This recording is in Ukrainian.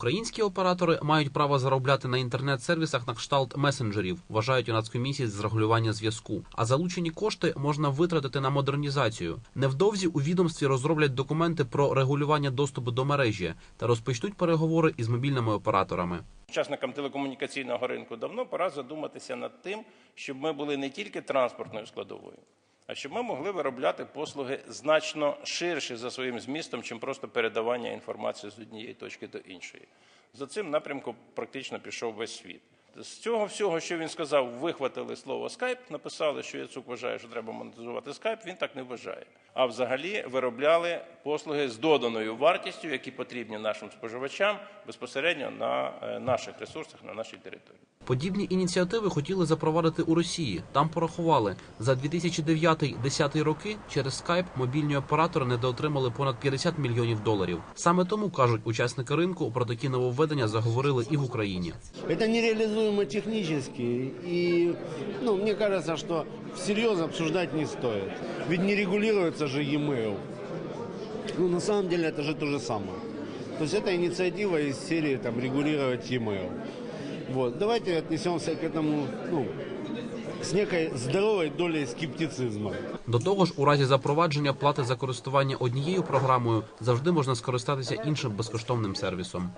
Українські оператори мають право заробляти на інтернет-сервісах на кшталт месенджерів, вважають у Нацкомісії з регулювання зв'язку. А залучені кошти можна витратити на модернізацію. Невдовзі у відомстві розроблять документи про регулювання доступу до мережі та розпочнуть переговори із мобільними операторами. Учасникам телекомунікаційного ринку давно пора задуматися над тим, щоб ми були не тільки транспортною складовою, а щоб ми могли виробляти послуги значно ширші за своїм змістом, чим просто передавання інформації з однієї точки до іншої. За цим напрямком практично пішов весь світ. З цього всього, що він сказав, вихватили слово скайп, написали, що Яцук вважає, що треба монетизувати скайп. Він так не вважає. А взагалі виробляли послуги з доданою вартістю, які потрібні нашим споживачам безпосередньо на е, наших ресурсах, на нашій території. Подібні ініціативи хотіли запровадити у Росії. Там порахували за 2009-10 роки через скайп мобільні оператори недоотримали понад 50 мільйонів доларів. Саме тому кажуть учасники ринку про такі нововведення заговорили і в Україні. Это нереализуемо технически, и ну, мне кажется, что всерьез обсуждать не стоит. Ведь не регулируется же e-mail. Ну, на самом деле, это же то же самое. То есть это инициатива из серии там, регулировать e-mail. Вот. Давайте отнесемся к этому ну, с некой здоровой долей скептицизма. До того ж, у разі запровадження плати за користування однією програмою завжди можна скористатися іншим безкоштовним сервісом.